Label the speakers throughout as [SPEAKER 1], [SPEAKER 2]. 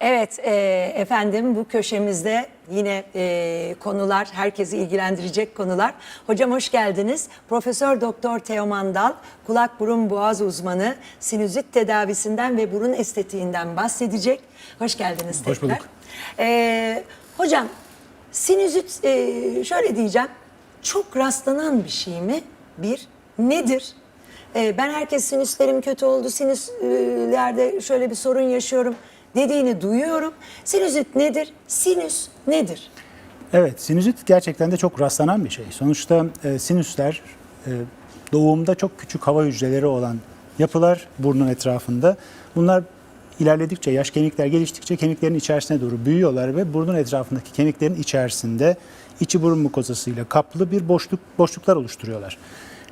[SPEAKER 1] Evet e, efendim bu köşemizde yine e, konular herkesi ilgilendirecek konular. Hocam hoş geldiniz. Profesör Doktor Teoman Dal kulak burun boğaz uzmanı sinüzit tedavisinden ve burun estetiğinden bahsedecek. Hoş geldiniz
[SPEAKER 2] Hoş
[SPEAKER 1] tekrar.
[SPEAKER 2] bulduk.
[SPEAKER 1] E, hocam sinüzit e, şöyle diyeceğim çok rastlanan bir şey mi? Bir nedir? E, ben herkes sinüslerim kötü oldu, sinüslerde şöyle bir sorun yaşıyorum dediğini duyuyorum. Sinüzit nedir? Sinüs nedir?
[SPEAKER 2] Evet, sinüzit gerçekten de çok rastlanan bir şey. Sonuçta e, sinüsler e, doğumda çok küçük hava hücreleri olan yapılar burnun etrafında. Bunlar ilerledikçe, yaş kemikler geliştikçe kemiklerin içerisine doğru büyüyorlar ve burnun etrafındaki kemiklerin içerisinde içi burun mukozasıyla kaplı bir boşluk boşluklar oluşturuyorlar.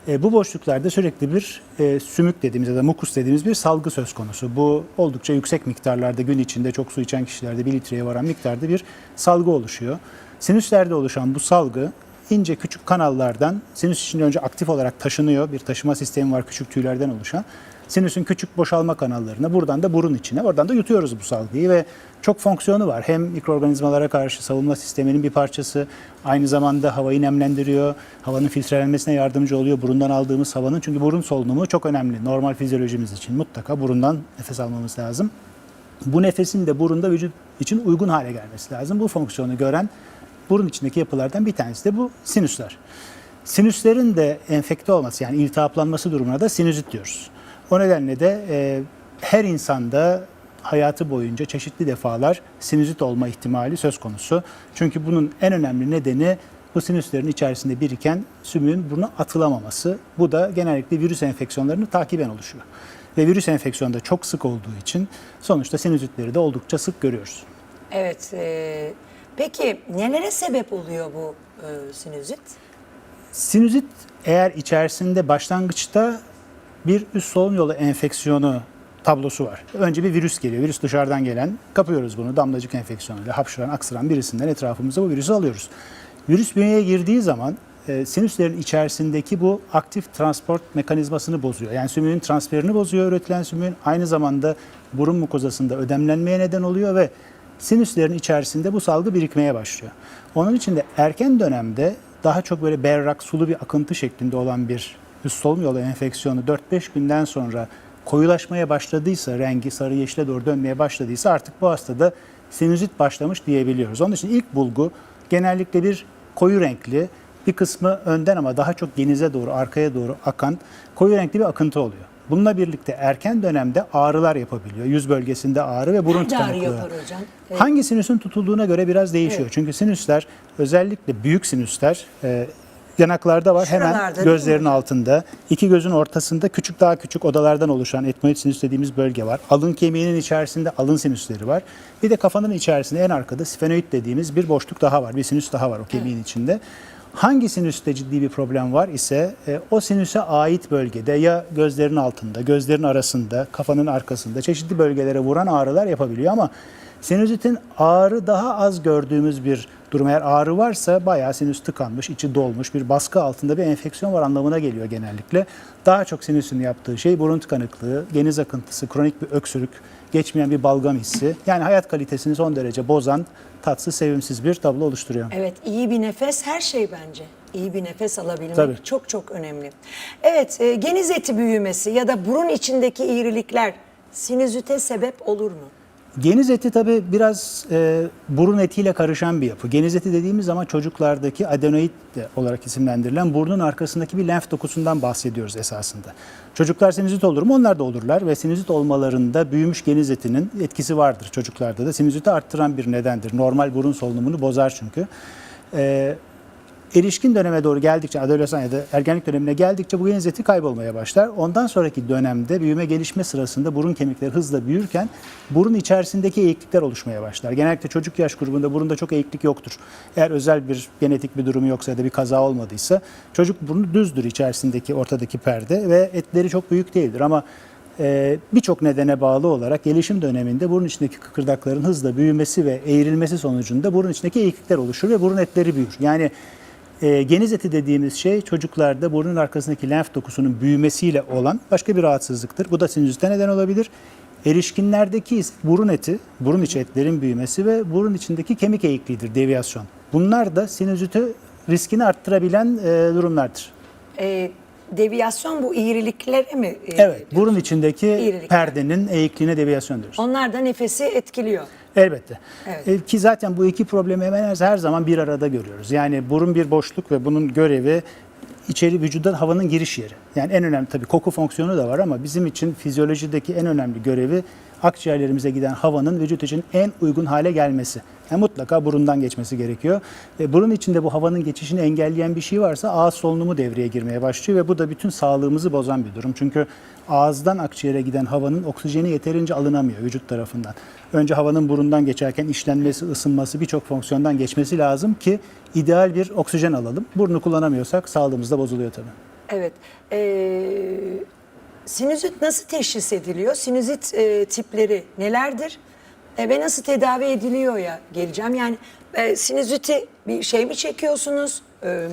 [SPEAKER 2] E, bu boşluklarda sürekli bir e, sümük dediğimiz ya da mukus dediğimiz bir salgı söz konusu. Bu oldukça yüksek miktarlarda gün içinde çok su içen kişilerde 1 litreye varan miktarda bir salgı oluşuyor. Sinüslerde oluşan bu salgı ince küçük kanallardan sinüs içinde önce aktif olarak taşınıyor. Bir taşıma sistemi var küçük tüylerden oluşan. Sinüsün küçük boşalma kanallarına buradan da burun içine oradan da yutuyoruz bu salgıyı ve çok fonksiyonu var. Hem mikroorganizmalara karşı savunma sisteminin bir parçası aynı zamanda havayı nemlendiriyor. Havanın filtrelenmesine yardımcı oluyor burundan aldığımız havanın. Çünkü burun solunumu çok önemli. Normal fizyolojimiz için mutlaka burundan nefes almamız lazım. Bu nefesin de burunda vücut için uygun hale gelmesi lazım. Bu fonksiyonu gören burun içindeki yapılardan bir tanesi de bu sinüsler. Sinüslerin de enfekte olması yani iltihaplanması durumuna da sinüzit diyoruz. O nedenle de e, her insanda hayatı boyunca çeşitli defalar sinüzit olma ihtimali söz konusu. Çünkü bunun en önemli nedeni bu sinüslerin içerisinde biriken sümüğün buruna atılamaması. Bu da genellikle virüs enfeksiyonlarını takiben oluşuyor. Ve virüs enfeksiyonu da çok sık olduğu için sonuçta sinüzitleri de oldukça sık görüyoruz.
[SPEAKER 1] Evet. e, peki nelere sebep oluyor bu e, sinüzit?
[SPEAKER 2] Sinüzit eğer içerisinde başlangıçta bir üst solunum yolu enfeksiyonu tablosu var. Önce bir virüs geliyor. Virüs dışarıdan gelen. Kapıyoruz bunu damlacık enfeksiyonuyla. Hapşıran, aksıran birisinden etrafımıza bu virüsü alıyoruz. Virüs bünyeye girdiği zaman e, sinüslerin içerisindeki bu aktif transport mekanizmasını bozuyor. Yani sümüğün transferini bozuyor üretilen sümüğün. Aynı zamanda burun mukozasında ödemlenmeye neden oluyor ve sinüslerin içerisinde bu salgı birikmeye başlıyor. Onun için de erken dönemde daha çok böyle berrak, sulu bir akıntı şeklinde olan bir üst solunum yolu enfeksiyonu 4-5 günden sonra koyulaşmaya başladıysa, rengi sarı yeşile doğru dönmeye başladıysa artık bu hastada sinüzit başlamış diyebiliyoruz. Onun için ilk bulgu genellikle bir koyu renkli, bir kısmı önden ama daha çok genize doğru, arkaya doğru akan koyu renkli bir akıntı oluyor. Bununla birlikte erken dönemde ağrılar yapabiliyor. Yüz bölgesinde ağrı ve burun
[SPEAKER 1] Nerede ağrı
[SPEAKER 2] tıkanıklığı.
[SPEAKER 1] yapar hocam? Evet.
[SPEAKER 2] Hangi sinüsün tutulduğuna göre biraz değişiyor.
[SPEAKER 1] Evet.
[SPEAKER 2] Çünkü sinüsler özellikle büyük sinüsler e, yanaklarda var
[SPEAKER 1] Şuralarda
[SPEAKER 2] hemen gözlerin altında. iki gözün ortasında küçük daha küçük odalardan oluşan etmoid sinüs dediğimiz bölge var. Alın kemiğinin içerisinde alın sinüsleri var. Bir de kafanın içerisinde en arkada sfenoid dediğimiz bir boşluk daha var. Bir sinüs daha var o kemiğin içinde. Hangi sinüste ciddi bir problem var ise e, o sinüse ait bölgede ya gözlerin altında, gözlerin arasında, kafanın arkasında çeşitli bölgelere vuran ağrılar yapabiliyor ama sinüzitin ağrı daha az gördüğümüz bir durum. Eğer ağrı varsa bayağı sinüs tıkanmış, içi dolmuş, bir baskı altında bir enfeksiyon var anlamına geliyor genellikle. Daha çok sinüsün yaptığı şey burun tıkanıklığı, geniz akıntısı, kronik bir öksürük, geçmeyen bir balgam hissi. Yani hayat kalitesini son derece bozan, tatsız, sevimsiz bir tablo oluşturuyor.
[SPEAKER 1] Evet iyi bir nefes her şey bence. İyi bir nefes alabilmek
[SPEAKER 2] Tabii.
[SPEAKER 1] çok çok önemli. Evet e, geniz eti büyümesi ya da burun içindeki eğrilikler sinüzite sebep olur mu?
[SPEAKER 2] Geniz eti tabi biraz e, burun etiyle karışan bir yapı. Geniz eti dediğimiz zaman çocuklardaki adenoid de olarak isimlendirilen burnun arkasındaki bir lenf dokusundan bahsediyoruz esasında. Çocuklar sinüzit olur mu? Onlar da olurlar ve sinüzit olmalarında büyümüş geniz etinin etkisi vardır çocuklarda da. Sinüziti arttıran bir nedendir. Normal burun solunumunu bozar çünkü. E, erişkin döneme doğru geldikçe, adolesan ya da ergenlik dönemine geldikçe bu geniz kaybolmaya başlar. Ondan sonraki dönemde büyüme gelişme sırasında burun kemikleri hızla büyürken burun içerisindeki eğiklikler oluşmaya başlar. Genellikle çocuk yaş grubunda burunda çok eğiklik yoktur. Eğer özel bir genetik bir durumu yoksa ya da bir kaza olmadıysa çocuk burnu düzdür içerisindeki ortadaki perde ve etleri çok büyük değildir ama e, birçok nedene bağlı olarak gelişim döneminde burun içindeki kıkırdakların hızla büyümesi ve eğrilmesi sonucunda burun içindeki eğiklikler oluşur ve burun etleri büyür. Yani e, geniz eti dediğimiz şey çocuklarda burnun arkasındaki lenf dokusunun büyümesiyle olan başka bir rahatsızlıktır. Bu da sinüzite neden olabilir. Erişkinlerdeki burun eti, burun içi etlerin büyümesi ve burun içindeki kemik eğikliğidir, deviyasyon. Bunlar da sinüziti riskini arttırabilen e, durumlardır.
[SPEAKER 1] E, deviyasyon bu eğriliklere mi? e,
[SPEAKER 2] Evet, burun içindeki
[SPEAKER 1] İğrilik.
[SPEAKER 2] perdenin eğikliğine deviyasyon diyoruz.
[SPEAKER 1] Onlar da nefesi etkiliyor.
[SPEAKER 2] Elbette.
[SPEAKER 1] Evet.
[SPEAKER 2] E, Ki zaten bu iki problemi hemen her- zaman bir arada görüyoruz. Yani burun bir boşluk ve bunun görevi içeri vücuda havanın giriş yeri. Yani en önemli tabii koku fonksiyonu da var ama bizim için fizyolojideki en önemli görevi akciğerlerimize giden havanın vücut için en uygun hale gelmesi. Yani mutlaka burundan geçmesi gerekiyor. Ve burun içinde bu havanın geçişini engelleyen bir şey varsa ağız solunumu devreye girmeye başlıyor ve bu da bütün sağlığımızı bozan bir durum. Çünkü ağızdan akciğere giden havanın oksijeni yeterince alınamıyor vücut tarafından. Önce havanın burundan geçerken işlenmesi, ısınması birçok fonksiyondan geçmesi lazım ki ideal bir oksijen alalım. Burnu kullanamıyorsak sağlığımız da bozuluyor tabii.
[SPEAKER 1] Evet. Ee, sinüzit nasıl teşhis ediliyor? Sinüzit e, tipleri nelerdir? E, ve nasıl tedavi ediliyor ya geleceğim. Yani e, sinüziti bir şey mi çekiyorsunuz? E,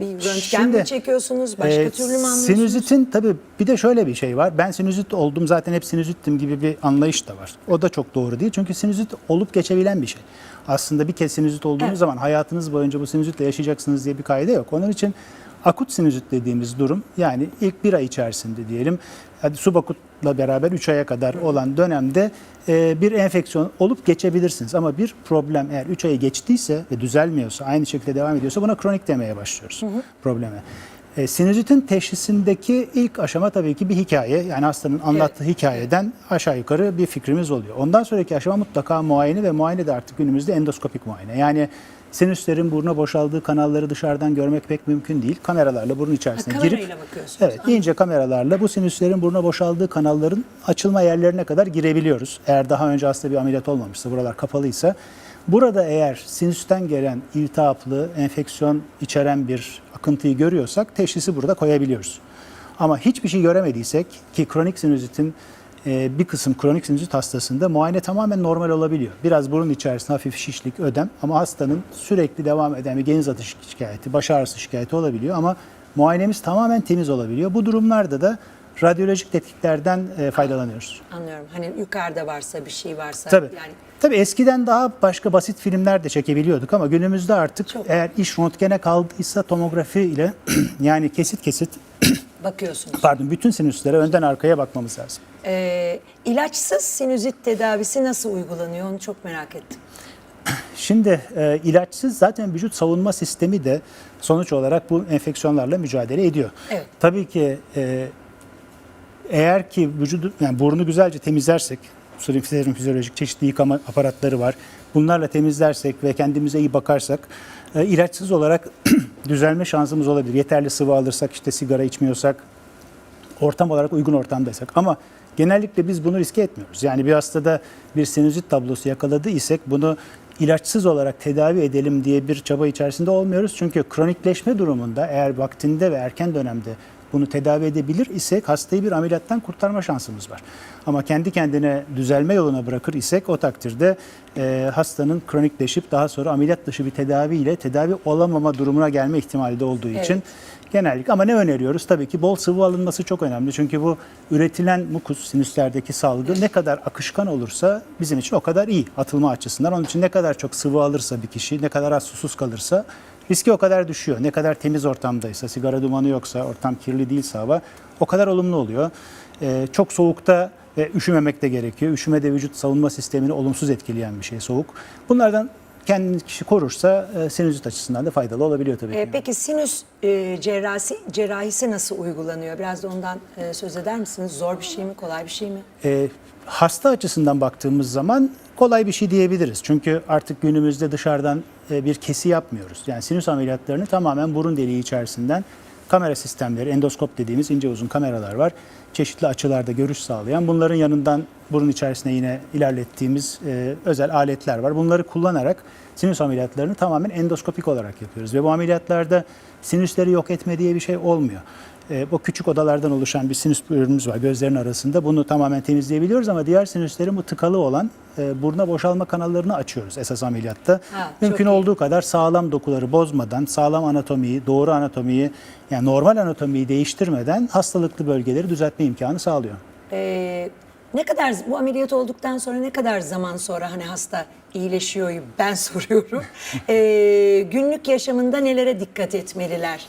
[SPEAKER 1] bir röntgen mi
[SPEAKER 2] Şimdi,
[SPEAKER 1] çekiyorsunuz? Başka
[SPEAKER 2] Ee,
[SPEAKER 1] türlü mü anlıyorsunuz?
[SPEAKER 2] Sinüzitin tabii bir de şöyle bir şey var. Ben sinüzit oldum zaten hep sinüzittim gibi bir anlayış da var. O da çok doğru değil. Çünkü sinüzit olup geçebilen bir şey. Aslında bir kez sinüzit olduğunuz
[SPEAKER 1] Evet.
[SPEAKER 2] zaman hayatınız boyunca bu sinüzitle yaşayacaksınız diye bir kaide yok. Onun için akut sinüzit dediğimiz durum yani ilk bir ay içerisinde diyelim hadi subakutla beraber 3 aya kadar olan dönemde e, bir enfeksiyon olup geçebilirsiniz. Ama bir problem eğer 3 ayı geçtiyse ve düzelmiyorsa aynı şekilde devam ediyorsa buna kronik demeye başlıyoruz probleme. E, sinüzitin teşhisindeki ilk aşama tabii ki bir hikaye. Yani hastanın anlattığı hikayeden aşağı yukarı bir fikrimiz oluyor. Ondan sonraki aşama mutlaka muayene ve muayene de artık günümüzde endoskopik muayene. Yani sinüslerin buruna boşaldığı kanalları dışarıdan görmek pek mümkün değil. Kameralarla burun içerisine
[SPEAKER 1] Ha,
[SPEAKER 2] girip
[SPEAKER 1] bakıyorsunuz.
[SPEAKER 2] Evet, ince kameralarla bu sinüslerin buruna boşaldığı kanalların açılma yerlerine kadar girebiliyoruz. Eğer daha önce hasta bir ameliyat olmamışsa, buralar kapalıysa. Burada eğer sinüsten gelen iltihaplı, enfeksiyon içeren bir akıntıyı görüyorsak teşhisi burada koyabiliyoruz. Ama hiçbir şey göremediysek ki kronik sinüzitin bir kısım kronik sinüzit hastasında muayene tamamen normal olabiliyor. Biraz burun içerisinde hafif şişlik, ödem ama hastanın sürekli devam eden bir geniz atışı şikayeti, baş ağrısı şikayeti olabiliyor ama muayenemiz tamamen temiz olabiliyor. Bu durumlarda da radyolojik tetkiklerden e, faydalanıyoruz.
[SPEAKER 1] Anlıyorum. Hani yukarıda varsa bir şey varsa
[SPEAKER 2] Tabii.
[SPEAKER 1] yani
[SPEAKER 2] Tabii eskiden daha başka basit filmler de çekebiliyorduk ama günümüzde artık
[SPEAKER 1] Çok.
[SPEAKER 2] eğer iş röntgene kaldıysa tomografi ile yani kesit kesit
[SPEAKER 1] bakıyorsunuz.
[SPEAKER 2] pardon bütün sinüslere önden arkaya bakmamız lazım.
[SPEAKER 1] Ee, ilaçsız sinüzit tedavisi nasıl uygulanıyor onu çok merak ettim.
[SPEAKER 2] Şimdi e, ilaçsız zaten vücut savunma sistemi de sonuç olarak bu enfeksiyonlarla mücadele ediyor.
[SPEAKER 1] Evet.
[SPEAKER 2] Tabii ki e, eğer ki vücudu yani burnu güzelce temizlersek, serum fizyolojik çeşitli yıkama aparatları var. Bunlarla temizlersek ve kendimize iyi bakarsak e, ilaçsız olarak düzelme şansımız olabilir. Yeterli sıvı alırsak, işte sigara içmiyorsak, ortam olarak uygun ortamdaysak. Ama genellikle biz bunu riske etmiyoruz. Yani bir hastada bir sinüzit tablosu yakaladı isek bunu ilaçsız olarak tedavi edelim diye bir çaba içerisinde olmuyoruz. Çünkü kronikleşme durumunda eğer vaktinde ve erken dönemde bunu tedavi edebilir isek hastayı bir ameliyattan kurtarma şansımız var. Ama kendi kendine düzelme yoluna bırakır isek o takdirde e, hastanın kronikleşip daha sonra ameliyat dışı bir tedaviyle tedavi olamama durumuna gelme ihtimali de olduğu
[SPEAKER 1] Evet.
[SPEAKER 2] için Genellikle ama ne öneriyoruz? Tabii ki bol sıvı alınması çok önemli. Çünkü bu üretilen mukus, sinüslerdeki salgı ne kadar akışkan olursa bizim için o kadar iyi atılma açısından. Onun için ne kadar çok sıvı alırsa bir kişi, ne kadar az susuz kalırsa riski o kadar düşüyor. Ne kadar temiz ortamdaysa, sigara dumanı yoksa, ortam kirli değilse hava o kadar olumlu oluyor. Ee, çok soğukta ve üşümemek de gerekiyor. Üşüme de vücut savunma sistemini olumsuz etkileyen bir şey soğuk. Bunlardan kendini kişi korursa e, sinüzit açısından da faydalı olabiliyor tabii ki.
[SPEAKER 1] Ee, peki sinüs e, cerrahisi, cerrahisi nasıl uygulanıyor? Biraz da ondan e, söz eder misiniz? Zor bir şey mi, kolay bir şey mi?
[SPEAKER 2] E, hasta açısından baktığımız zaman kolay bir şey diyebiliriz. Çünkü artık günümüzde dışarıdan e, bir kesi yapmıyoruz. Yani sinüs ameliyatlarını tamamen burun deliği içerisinden kamera sistemleri, endoskop dediğimiz ince uzun kameralar var. Çeşitli açılarda görüş sağlayan. Bunların yanından burun içerisine yine ilerlettiğimiz e, özel aletler var. Bunları kullanarak sinüs ameliyatlarını tamamen endoskopik olarak yapıyoruz. Ve bu ameliyatlarda sinüsleri yok etme diye bir şey olmuyor. E, bu küçük odalardan oluşan bir sinüs bölümümüz var gözlerin arasında. Bunu tamamen temizleyebiliyoruz ama diğer sinüslerin bu tıkalı olan e, buruna boşalma kanallarını açıyoruz esas ameliyatta.
[SPEAKER 1] Ha,
[SPEAKER 2] Mümkün
[SPEAKER 1] iyi.
[SPEAKER 2] olduğu kadar sağlam dokuları bozmadan, sağlam anatomiyi, doğru anatomiyi, yani normal anatomiyi değiştirmeden hastalıklı bölgeleri düzeltme imkanı sağlıyor.
[SPEAKER 1] Ee, Ne kadar bu ameliyat olduktan sonra ne kadar zaman sonra hani hasta iyileşiyor ben soruyorum. Ee, günlük yaşamında nelere dikkat etmeliler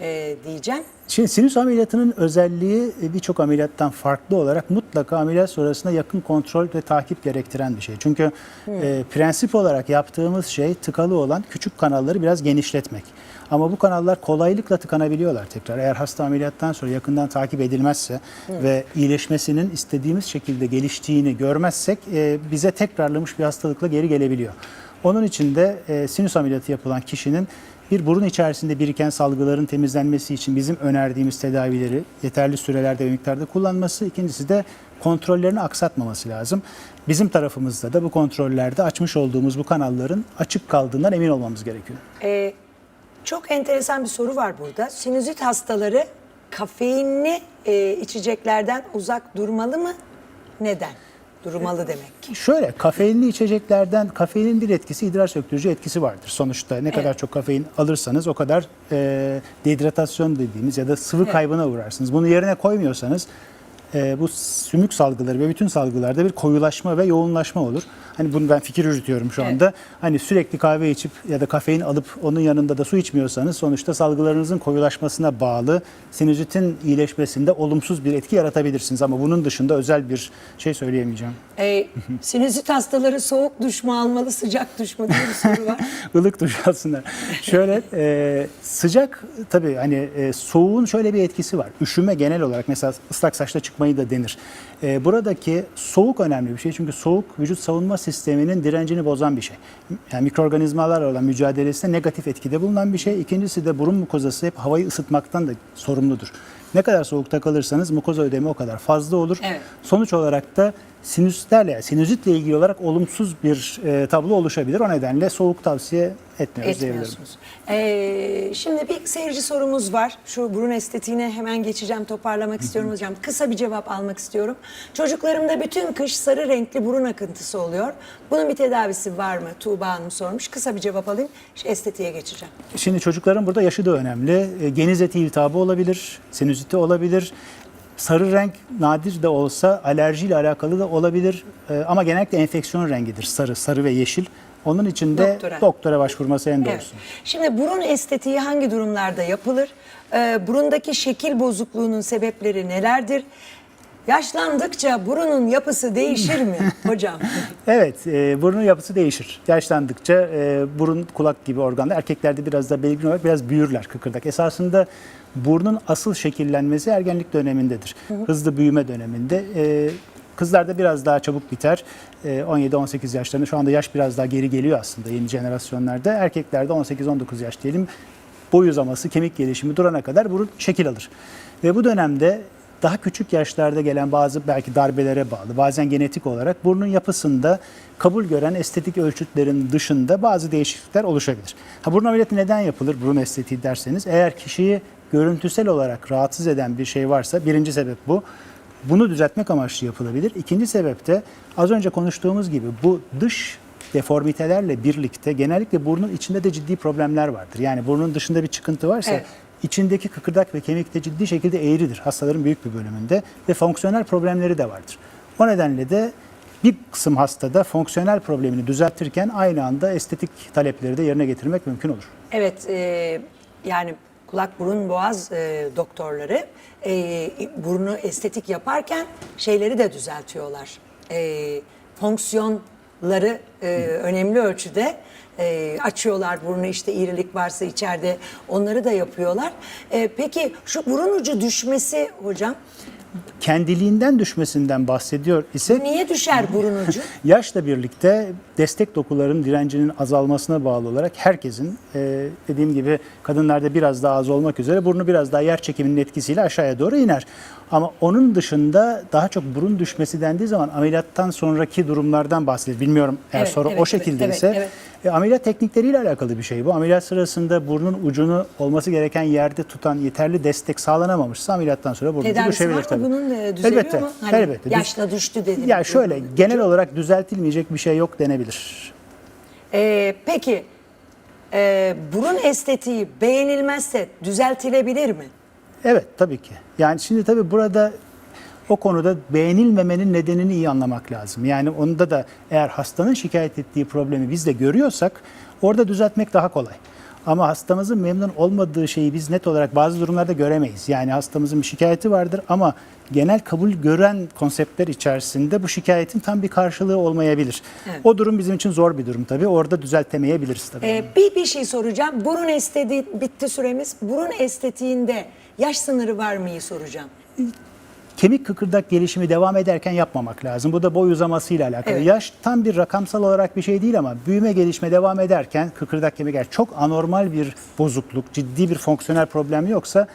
[SPEAKER 1] ee, diyeceğim.
[SPEAKER 2] Şimdi sinüs ameliyatının özelliği e, birçok ameliyattan farklı olarak mutlaka ameliyat sonrasında yakın kontrol ve takip gerektiren bir şey. Çünkü e, prensip olarak yaptığımız şey tıkalı olan küçük kanalları biraz genişletmek. Ama bu kanallar kolaylıkla tıkanabiliyorlar tekrar. Eğer hasta ameliyattan sonra yakından takip edilmezse ve iyileşmesinin istediğimiz şekilde geliştiğini görmezsek e, bize tekrarlamış bir hastalıkla geri gelebiliyor. Onun için de e, sinüs ameliyatı yapılan kişinin bir burun içerisinde biriken salgıların temizlenmesi için bizim önerdiğimiz tedavileri yeterli sürelerde ve miktarda kullanması. İkincisi de kontrollerini aksatmaması lazım. Bizim tarafımızda da bu kontrollerde açmış olduğumuz bu kanalların açık kaldığından emin olmamız gerekiyor.
[SPEAKER 1] Ee, çok enteresan bir soru var burada. Sinüzit hastaları kafeinli e, içeceklerden uzak durmalı mı? Neden? Durmalı demek.
[SPEAKER 2] Şöyle kafeinli içeceklerden kafeinin bir etkisi idrar söktürücü etkisi vardır. Sonuçta ne kadar çok kafein alırsanız o kadar e, dehidratasyon dediğimiz ya da sıvı kaybına uğrarsınız. Bunu yerine koymuyorsanız e, bu sümük salgıları ve bütün salgılarda bir koyulaşma ve yoğunlaşma olur. Hani bunu ben fikir yürütüyorum şu
[SPEAKER 1] Evet.
[SPEAKER 2] anda. Hani sürekli kahve içip ya da kafein alıp onun yanında da su içmiyorsanız sonuçta salgılarınızın koyulaşmasına bağlı sinüzitin iyileşmesinde olumsuz bir etki yaratabilirsiniz. Ama bunun dışında özel bir şey söyleyemeyeceğim.
[SPEAKER 1] Ee, sinüzit hastaları soğuk duş mu almalı, sıcak duş mu diye bir soru var.
[SPEAKER 2] ılık duş alsınlar. Şöyle e, sıcak tabii hani e, soğuğun şöyle bir etkisi var. Üşüme genel olarak mesela ıslak saçla çıkmayı da denir. E, buradaki soğuk önemli bir şey çünkü soğuk vücut savunma sisteminin direncini bozan bir şey. Yani mikroorganizmalarla olan mücadelesinde negatif etkide bulunan bir şey. İkincisi de burun mukozası hep havayı ısıtmaktan da sorumludur. Ne kadar soğukta kalırsanız mukoza ödemi o kadar fazla olur.
[SPEAKER 1] Evet.
[SPEAKER 2] Sonuç olarak da sinüslerle, sinüzitle ilgili olarak olumsuz bir e, tablo oluşabilir. O nedenle soğuk tavsiye etmiyoruz diyebilirim.
[SPEAKER 1] Ee, şimdi bir seyirci sorumuz var. Şu burun estetiğine hemen geçeceğim, toparlamak istiyorum hocam. Kısa bir cevap almak istiyorum. Çocuklarımda bütün kış sarı renkli burun akıntısı oluyor. Bunun bir tedavisi var mı? Tuğba Hanım sormuş. Kısa bir cevap alayım. Şu estetiğe geçeceğim.
[SPEAKER 2] Şimdi çocukların burada yaşı da önemli. E, Geniz eti iltihabı olabilir, sinüziti olabilir. Sarı renk nadir de olsa alerjiyle alakalı da olabilir. E, Ama genellikle enfeksiyon rengidir sarı, sarı ve yeşil. Onun için de
[SPEAKER 1] Doktora.
[SPEAKER 2] doktora, başvurması en doğrusu.
[SPEAKER 1] Evet. Şimdi burun estetiği hangi durumlarda yapılır? Ee, burundaki şekil bozukluğunun sebepleri nelerdir? Yaşlandıkça burunun yapısı değişir mi hocam?
[SPEAKER 2] Evet, e, burnun yapısı değişir. Yaşlandıkça e, burun, kulak gibi organlar erkeklerde biraz da belirgin olarak biraz büyürler kıkırdak. Esasında burnun asıl şekillenmesi ergenlik dönemindedir. Hızlı büyüme döneminde. E, kızlarda biraz daha çabuk biter. E, 17-18 yaşlarında şu anda yaş biraz daha geri geliyor aslında yeni jenerasyonlarda. Erkeklerde 18-19 yaş diyelim boy uzaması, kemik gelişimi durana kadar burun şekil alır. Ve bu dönemde daha küçük yaşlarda gelen bazı belki darbelere bağlı, bazen genetik olarak burnun yapısında kabul gören estetik ölçütlerin dışında bazı değişiklikler oluşabilir. Ha, burun ameliyatı neden yapılır burun estetiği derseniz eğer kişiyi görüntüsel olarak rahatsız eden bir şey varsa birinci sebep bu. Bunu düzeltmek amaçlı yapılabilir. İkinci sebep de az önce konuştuğumuz gibi bu dış deformitelerle birlikte genellikle burnun içinde de ciddi problemler vardır. Yani burnun dışında bir çıkıntı varsa
[SPEAKER 1] Evet.
[SPEAKER 2] İçindeki kıkırdak ve kemik de ciddi şekilde eğridir hastaların büyük bir bölümünde ve fonksiyonel problemleri de vardır. O nedenle de bir kısım hastada fonksiyonel problemini düzeltirken aynı anda estetik talepleri de yerine getirmek mümkün olur.
[SPEAKER 1] Evet, e, yani kulak burun boğaz e, doktorları e, burnu estetik yaparken şeyleri de düzeltiyorlar. E, fonksiyonları e, önemli ölçüde e, açıyorlar burnu işte iğrilik varsa içeride onları da yapıyorlar. E, peki şu burun ucu düşmesi hocam
[SPEAKER 2] Kendiliğinden düşmesinden bahsediyor ise
[SPEAKER 1] niye düşer burun ucu?
[SPEAKER 2] Yaşla birlikte destek dokuların direncinin azalmasına bağlı olarak herkesin e, dediğim gibi kadınlarda biraz daha az olmak üzere burnu biraz daha yer çekiminin etkisiyle aşağıya doğru iner. Ama onun dışında daha çok burun düşmesi dendiği zaman ameliyattan sonraki durumlardan bahsedilir. Bilmiyorum eğer
[SPEAKER 1] Evet,
[SPEAKER 2] soru
[SPEAKER 1] evet,
[SPEAKER 2] o
[SPEAKER 1] evet,
[SPEAKER 2] şekildeyse.
[SPEAKER 1] evet, evet.
[SPEAKER 2] E, ameliyat teknikleriyle alakalı bir şey bu. Ameliyat sırasında burnun ucunu olması gereken yerde tutan yeterli destek sağlanamamışsa ameliyattan sonra burun ucu
[SPEAKER 1] Tedavisi
[SPEAKER 2] düşebilir tabii.
[SPEAKER 1] bunun e, düzeliyor
[SPEAKER 2] elbette,
[SPEAKER 1] mu? Hani
[SPEAKER 2] elbette.
[SPEAKER 1] Yaşla düştü dedim.
[SPEAKER 2] ya şöyle
[SPEAKER 1] Burun ucu.
[SPEAKER 2] genel olarak düzeltilmeyecek bir şey yok denebilir.
[SPEAKER 1] Ee, peki e, burun estetiği beğenilmezse düzeltilebilir mi?
[SPEAKER 2] Evet tabii ki. Yani şimdi tabii burada o konuda beğenilmemenin nedenini iyi anlamak lazım. Yani onda da eğer hastanın şikayet ettiği problemi biz de görüyorsak orada düzeltmek daha kolay. Ama hastamızın memnun olmadığı şeyi biz net olarak bazı durumlarda göremeyiz. Yani hastamızın bir şikayeti vardır ama genel kabul gören konseptler içerisinde bu şikayetin tam bir karşılığı olmayabilir.
[SPEAKER 1] Evet.
[SPEAKER 2] O durum bizim için zor bir durum tabii. Orada düzeltemeyebiliriz tabii.
[SPEAKER 1] Ee, bir, bir şey soracağım. Burun estetiği bitti süremiz. Burun estetiğinde yaş sınırı var mıyı soracağım.
[SPEAKER 2] Kemik kıkırdak gelişimi devam ederken yapmamak lazım. Bu da boy uzamasıyla alakalı.
[SPEAKER 1] Evet.
[SPEAKER 2] Yaş tam bir rakamsal olarak bir şey değil ama büyüme gelişme devam ederken kıkırdak kemik eğer çok anormal bir bozukluk, ciddi bir fonksiyonel problem yoksa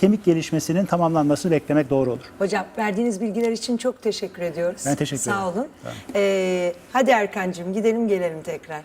[SPEAKER 2] kemik gelişmesinin tamamlanmasını beklemek doğru olur.
[SPEAKER 1] Hocam verdiğiniz bilgiler için çok teşekkür ediyoruz.
[SPEAKER 2] Ben teşekkür
[SPEAKER 1] Sağ
[SPEAKER 2] ederim.
[SPEAKER 1] olun. Ee, hadi Erkancığım gidelim gelelim tekrar.